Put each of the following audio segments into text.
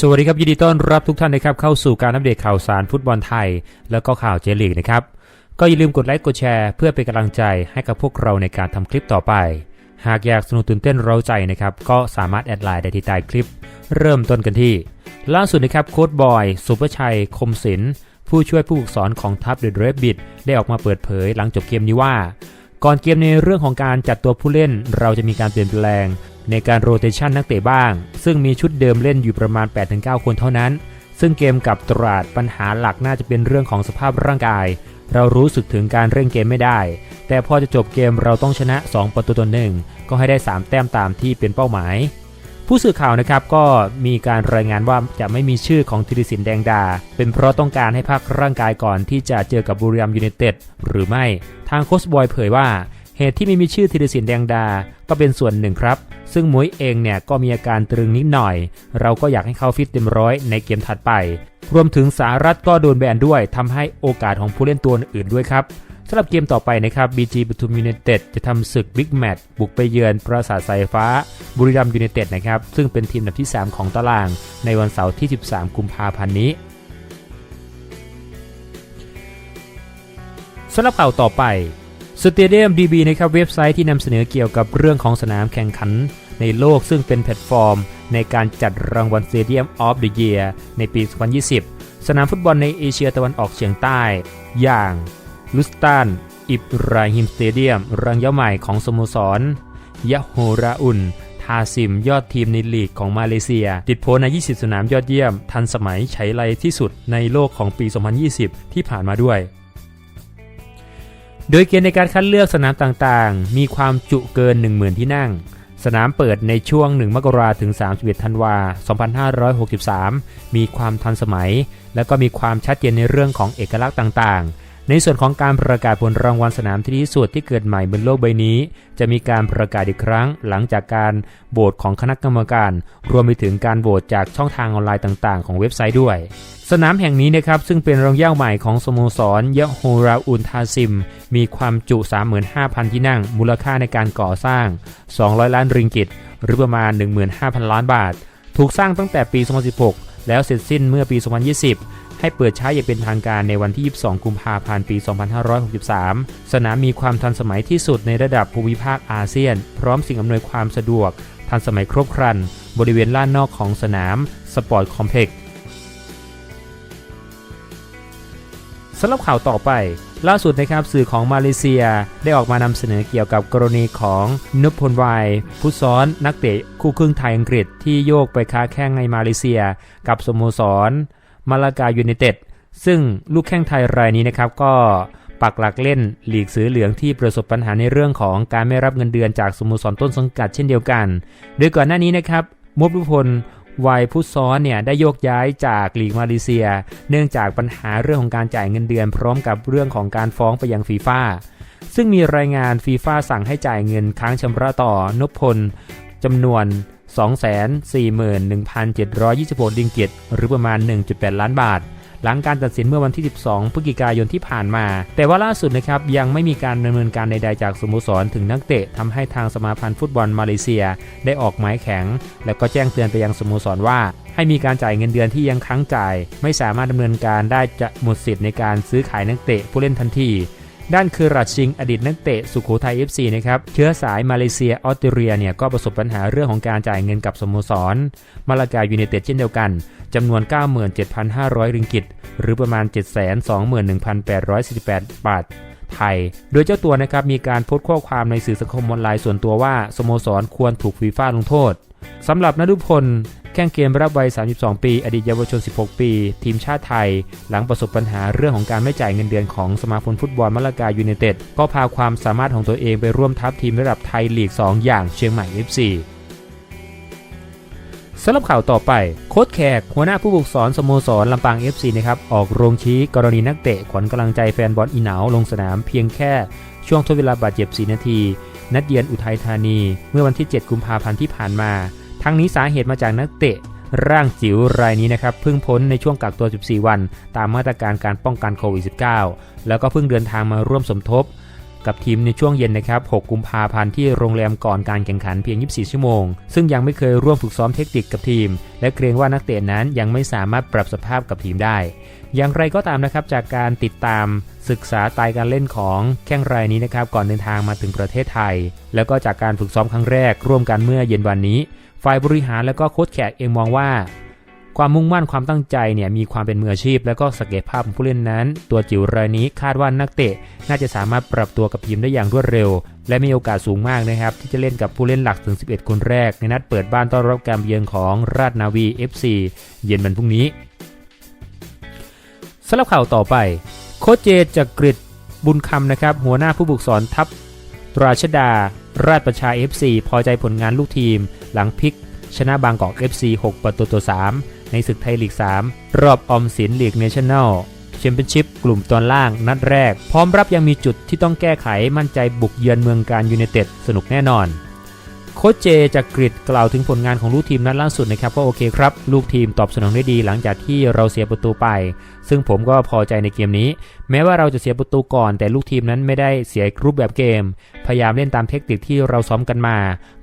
สวัสดีครับ ยินดีต้อนรับทุกท่านนะครับเข้าสู่การอัปเดตข่าวสารฟุตบอลไทย แล้วก็ข่าวเจลีกนะครับ ก็อย่าลืมกดไลค์กดแชร์เพื่อเป็นกำลังใจให้กับพวกเราในการทำคลิปต่อไป หากอยากสนุกตื่นเต้นเร้าใจนะครับ ก็สามารถแอดไลน์ได้ที่ใต้คลิป เริ่มต้นกันที่ ล่าสุดนะครับโค้ดบอย สุภชัย คมศิลป์ผู้ช่วยผู้ฝึกสอนของทัพเดอะเรดบิดได้ออกมาเปิดเผยหลังจบเกมนี้ว่า ก่อนเกมในเรื่องของการจัดตัวผู้เล่น เราจะมีการเปลี่ยนแปลง ในการโรเตชันนักเตะบ้าง ซึ่งมีชุดเดิมเล่นอยู่ประมาณ 8-9 คนเท่านั้น ซึ่งเกมกับตราดปัญหาหลักน่าจะเป็นเรื่องของสภาพร่างกาย เรารู้สึกถึงการเร่งเกมไม่ได้ แต่พอจะจบเกมเราต้องชนะ 2 ประตูต่อหนึ่งก็ให้ได้ 3 แต้มตามที่เป็นเป้าหมาย ผู้สื่อข่าวนะครับก็มีการรายงานว่าจะไม่มีชื่อของธีรศิลป์แดงดา เป็นเพราะต้องการให้พักร่างกายก่อนที่จะเจอกับบุรีรัมย์ยูไนเต็ดหรือไม่ ทางโค้ชบอยเผยว่า เหตุที่ไม่มีชื่อธีรศิลป์แดงดา ก็เป็นส่วนหนึ่งครับ ซึ่งมุ้ยเองเนี่ยก็มีอาการตรึงนิดหน่อย เราก็อยากให้เขาฟิตเต็มร้อยในเกมถัดไป รวมถึงสารัตก็โดนแบนด้วยทำให้โอกาสของผู้เล่นตัวอื่นด้วยครับสำหรับเกมต่อไปนะครับ BG ปทุมยูไนเต็ดจะทำศึกบิ๊กแมตช์บุกไปเยือนปราสาทสายฟ้า บุรีรัมย์ยูไนเต็ดนะครับ ซึ่งเป็นทีมอันดับที่ 3 ของตาราง ในวันเสาร์ที่ 13 กุมภาพันธ์นี้สำหรับข่าวต่อไป สเตเดียม DB นะครับเว็บไซต์ที่นำเสนอเกี่ยวกับเรื่องของสนามแข่งขันในโลกซึ่งเป็นแพลตฟอร์ม ในการจัดรางวัล Stadium of the Year ในปี 2020 สนามฟุตบอลในเอเชียตะวันออกเฉียงใต้ อย่างลุสตันอิบราฮิมสเตเดียมรังเย้าใหม่ของสโมสรยะโฮราอุนทาซิมยอดทีมในลีกของมาเลเซีย ติดโพลใน 20 สนามยอดเยี่ยม ทันสมัยใช้ไรที่สุดในโลกของปี 2020 ที่ผ่านมาด้วย โดยเกณฑ์ในการคัดเลือกสนามต่างๆ มีความจุเกิน 10,000 ที่นั่ง สนามเปิดในช่วง 1 มกราถึง 31 ธันวา 2563 มีความทันสมัย และก็มีความชัดเจนในเรื่องของเอกลักษณ์ต่างๆ ในส่วนของการประกาศผลรางวัลสนามที่ดีที่สุดที่เกิดใหม่บนโลกใบนี้ จะมีการประกาศอีกครั้ง หลังจากการโหวตของคณะกรรมการ รวมไปถึงการโหวตจากช่องทางออนไลน์ต่าง ๆ ของเว็บไซต์ด้วย สนามแห่งนี้นะครับซึ่งเป็นรองย่าใหม่ของสโมสรยะโฮราอุนทาซิม มีความจุ 35,000 ที่นั่ง มูลค่าในการก่อสร้าง 200 ล้านริงกิต หรือประมาณ 15,000 ล้านบาท ถูกสร้างตั้งแต่ปี 2016 แล้วเสร็จสิ้นเมื่อปี 2020 ให้เปิดใช้อย่างเป็นทางการในวันที่ 22 กุมภาพันธ์ ปี 2563 สนามมีความทันสมัยที่สุดในระดับภูมิภาคอาเซียน พร้อมสิ่งอำนวยความสะดวก ทันสมัยครบครัน บริเวณล้านนอกของสนามสปอร์ตคอมเพล็กซ์สำหรับข่าวต่อไป ล่าสุดนะครับสื่อของมาเลเซียได้ออกมานำเสนอเกี่ยวกับกรณีของนุพพลวายผู้ซ้อนนักเตะคู่ครึ่งไทยอังกฤษที่โยกไปค้าแข้งในมาเลเซีย กับสโมสร มาลากายูไนเต็ดซึ่งลูกแข้งไทยรายนี้นะครับก็ปักหลักเล่นหลีกสือเหลืองที่ประสบปัญหาในเรื่องของการไม่รับเงินเดือนจากสโมสรต้นสังกัดเช่นเดียวกัน โดยก่อนหน้านี้นะครับมบลุพลวัยผู้ซ้อนเนี่ยได้โยกย้ายจากลีกมาเลเซีย เนื่องจากปัญหาเรื่องของการจ่ายเงินเดือน พร้อมกับเรื่องของการฟ้องไปยังฟีฟ่าซึ่งมีรายงานฟีฟ่าสั่งให้จ่ายเงินค้างชำระต่อนพพลจำนวน 241,726ดิงกิตหรือประมาณ 1.8 ล้านบาท หลังการตัดสินเมื่อวันที่ 12 พฤศจิกายนที่ผ่านมา แต่ว่าล่าสุดนะครับยังไม่มีการดำเนินการใดๆจากสโมสรถึงนักเตะทำให้ทางสมาพันธ์ฟุตบอลมาเลเซีย ได้ออกหมายแข็ง แล้วก็แจ้งเตือนไปยังสโมสรว่า ให้มีการจ่ายเงินเดือนที่ยังค้างจ่าย ไม่สามารถดำเนินการได้จะหมดสิทธิ์ในการซื้อขายนักเตะผู้เล่นทันที ด้านคือรัชชิงอดีตนักเตะสุโขทัย FC นะครับเชื้อสายมาเลเซียออสเตรเลียเนี่ยก็ประสบปัญหาเรื่องของการจ่ายเงินกับสโมสร มาลากายูไนเต็ดเช่นเดียวกันจำนวน 97,500 ริงกิต หรือประมาณ 721,848 บาทไทย โดยเจ้าตัวนะครับมีการโพสต์ข้อความในสื่อสังคมออนไลน์ส่วนตัวว่าสโมสรควรถูกฟีฟ่าลงโทษสำหรับนฤพล แข่งเกมรับวัย 32 ปี อดีตเยาวชน 16 ปี ทีมชาติไทย หลังประสบปัญหาเรื่องของการไม่จ่ายเงินเดือนของสมาคมฟุตบอลมะละกายูไนเต็ดก็พาความสามารถของตัวเองไปร่วมทัพทีมระดับไทยลีก 2 อย่างเชียงใหม่ FC สำหรับข่าวต่อไป โค้ชแขก หัวหน้าผู้ฝึกสอนสโมสรลำปาง FC นะครับออกโรงชี้กรณีนักเตะขวัญกำลังใจแฟนบอลอีเหนาลงสนามเพียงแค่ช่วงทดเวลาบาดเจ็บ 4 นาที นัดเยือนอุทัยธานี เมื่อวันที่ 7 กุมภาพันธ์ที่ผ่านมา ทั้งนี้สาเหตุมาจากนักเตะร่างจิ๋วรายนี้นะครับเพิ่งพ้นในช่วงกักตัว 14 วัน ตามมาตรการการป้องกันโควิด -19 แล้วก็เพิ่งเดินทางมาร่วมสมทบ กับทีมในช่วงเย็นนะครับ 6 กุมภาพันธ์ที่โรงแรมก่อนการแข่งขันเพียง 24 ชั่วโมง ซึ่งยังไม่เคยร่วมฝึกซ้อมเทคนิคกับทีม และเกรงว่านักเตะนั้นยังไม่สามารถปรับสภาพกับทีมได้ อย่างไรก็ตามนะครับจากการติดตามศึกษาสไตล์การเล่นของแข้งรายนี้นะครับก่อนเดินทางมาถึงประเทศไทย แล้วก็จากการฝึกซ้อมครั้งแรกร่วมกันเมื่อเย็นวันนี้ ฝ่ายบริหารและก็โค้ชแขกเองมองว่า ความมุ่งมั่นความตั้งใจเนี่ยมีความเป็นมืออาชีพ และก็ศักยภาพของผู้เล่นนั้น ตัวจิ๋วรายนี้คาดว่านักเตะ น่าจะสามารถปรับตัวกับทีมได้อย่างรวดเร็ว และมีโอกาสสูงมากนะครับ ที่จะเล่นกับผู้เล่นหลักถึง 11 คนแรก ในนัดเปิดบ้านต้อนรับการเยือนของราชนาวี FC เย็นวันพรุ่งนี้สำหรับข่าวต่อไปโค้ชเจจากกริดบุญคำนะครับหัวหน้าผู้ฝึกสอนทัพตราชดา ราชประชา FC พอใจผลงานลูกทีม หลังพลิก ชนะบางกอก FC 6 ประตูต่อ 3 ในศึกไทยลีก 3 รอบออมสินลีกเนชั่นแนลแชมเปี้ยนชิพกลุ่มตอนล่างนัดแรก พร้อมรับยังมีจุดที่ต้องแก้ไขมั่นใจบุกเยือนเมืองการยูเนเต็ดสนุกแน่นอน โค้ชเจจากกรีกล่าวถึงผลงานของลูกทีมนัดล่าสุดนะครับก็โอเคครับ ลูกทีมตอบสนองได้ดีหลังจากที่เราเสียประตูไป ซึ่งผมก็พอใจในเกมนี้ แม้ว่าเราจะเสียประตูก่อน แต่ลูกทีมนั้นไม่ได้เสียรูปแบบเกม พยายามเล่นตามเทคนิคที่เราซ้อมกันมา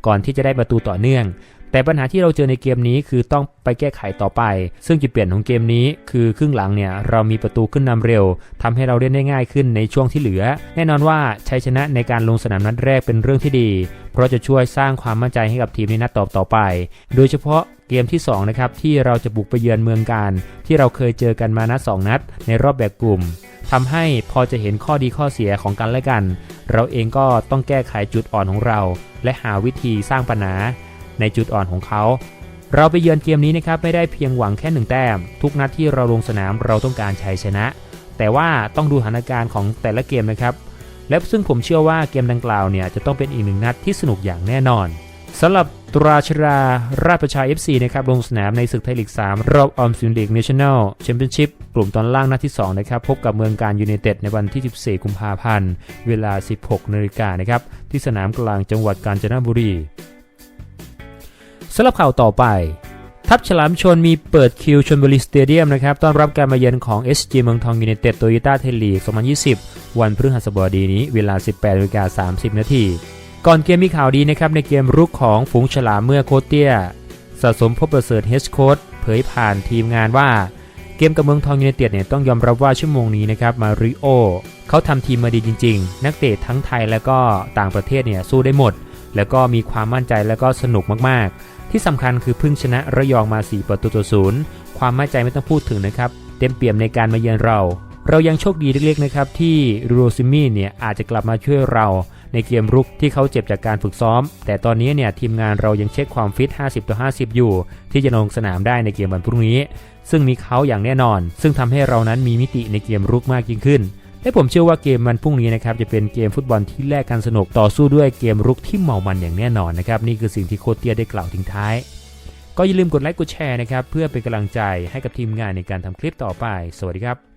ก่อนที่จะได้ประตูต่อเนื่อง แต่ปัญหาที่เราเจอในเกมนี้คือต้องไปแก้ไขต่อไป ซึ่งจุดเปลี่ยนของเกมนี้ คือครึ่งหลังเนี่ยเรามีประตูขึ้นนำเร็วทำให้เราเล่นได้ง่ายขึ้นในช่วงที่เหลือ แน่นอนว่าชัยชนะในการลงสนามนัดแรกเป็นเรื่องที่ดี เพราะจะช่วยสร้างความมั่นใจให้กับทีมในนัดต่อต่อไป โดยเฉพาะเกมที่2นะครับที่เราจะบุกไปเยือนเมืองการ ที่เราเคยเจอกันมานัด2นัด ในรอบแบบกลุ่มทำให้พอจะเห็นข้อดีข้อเสียของกันและกัน เราเองก็ต้องแก้ไขจุดอ่อนของเรา และหาวิธีสร้างปัญหา ในจุดอ่อนของเขา เราไปเยือนเกมนี้นะครับไม่ได้เพียงหวังแค่หนึ่งแต้ม ทุกนัดที่เราลงสนามเราต้องการชัยชนะ แต่ว่าต้องดูสถานการณ์ของแต่ละเกมนะครับ และซึ่งผมเชื่อว่าเกมดังกล่าวเนี่ยจะต้องเป็นอีกหนึ่งนัดที่สนุกอย่างแน่นอนสำหรับตราชราราชประชา FC นะครับลงสนามในศึกไทยลีก 3 รอบออมสินลีกเนชั่นแนลแชมเปี้ยนชิพกลุ่มตอนล่างนัดที่ 2 นะครับ พบกับเมืองการยูไนเต็ดในวันที่ 14 กุมภาพันธ์ เวลา 16นาฬิกานะครับ ที่สนามกลางจังหวัดกาญจนบุรีำหรับข่าวต่อไป ทัพฉลามชนมีเปิดคิวชนบุรีสเตเดียมนะครับต้อนรับการมาเยือนของ SG เมืองทองยูไนเต็ดโตโยต้าเทลีก2020 วันพฤหัสบดีนี้เวลา 18นาฬิกา30 นาทีก่อนเกมมีข่าวดีนะครับในเกมรุกของฝูงฉลามเมื่อโคเตียสะสมพบประเสริฐเฮดโคดเผยผ่านทีมงานว่าเกมกับเมืองทองยูไนเต็ดเนี่ยต้องยอมรับว่าชั่วโมงนี้นะครับมาริโอเขาทำทีมมาดีจริง ๆ นักเตะทั้งไทยและก็ต่างประเทศเนี่ยสู้ได้หมด แล้วก็มีความมั่นใจและก็สนุกมาก ที่สำคัญคือพึ่งชนะระยองมา 4 ประตูต่อศูนย์ความมั่นใจไม่ต้องพูดถึงนะครับ เต็มเปี่ยมในการมาเยือนเรา เรายังโชคดีเล็กๆนะครับที่โรซิมี่เนี่ยอาจจะกลับมาช่วยเราในเกมรุกที่เขาเจ็บจากการฝึกซ้อม แต่ตอนนี้เนี่ยทีมงานเรายังเช็คความฟิต 50ต่อ50 อยู่ ที่จะลงสนามได้ในเกมวันพรุ่งนี้ ซึ่งมีเขาอย่างแน่นอน ซึ่งทำให้เรานั้นมีมิติในเกมรุกมากยิ่งขึ้น และผมเชื่อว่าเกมมันพรุ่งนี้นะครับจะเป็นเกมฟุตบอลที่แลกกันสนุกต่อสู้ด้วยเกมรุกที่เมามันอย่างแน่นอนนะครับนี่คือสิ่งที่โคเตียได้กล่าวทิ้งท้าย ก็อย่าลืมกดไลค์กดแชร์นะครับเพื่อเป็นกำลังใจให้กับทีมงานในการทำคลิปต่อไป สวัสดีครับ